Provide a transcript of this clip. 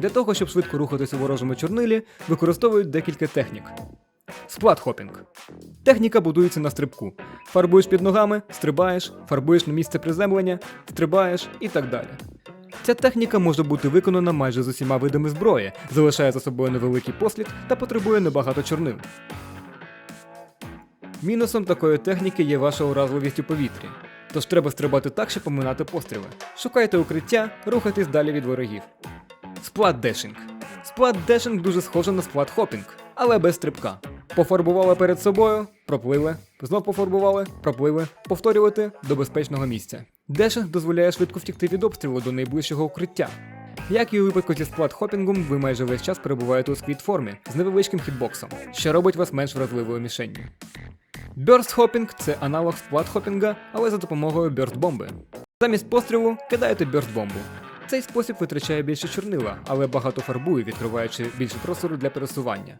Для того, щоб швидко рухатись у ворожому чорнилі, використовують декілька технік. Сплат-хопінг. Техніка будується на стрибку. Фарбуєш під ногами, стрибаєш, фарбуєш на місце приземлення, стрибаєш і так далі. Ця техніка може бути виконана майже з усіма видами зброї, залишає за собою невеликий послід та потребує небагато чорнил. Мінусом такої техніки є ваша уразливість у повітрі. Тож треба стрибати так, щоб поминати постріли. Шукайте укриття, рухайтесь далі від ворогів. Сплат-дешинг. Сплат-дешинг дуже схоже на сплат-хопінг, але без стрибка. Пофарбували перед собою, проплили, знов пофарбували, проплили, повторювати до безпечного місця. Дешинг дозволяє швидко втікти від обстрілу до найближчого укриття. Як і у випадку зі сплат-хопінгом, ви майже весь час перебуваєте у сквіт-формі з невеличким хітбоксом, що робить вас менш вразливою мішенню. Hopping – це аналог сплат-хопінга, але за допомогою бёрст-бомби. Замість пострілу кидаєте бёрст-бомбу. Цей спосіб витрачає більше чорнила, але багато фарбує, відкриваючи більше простору для пересування.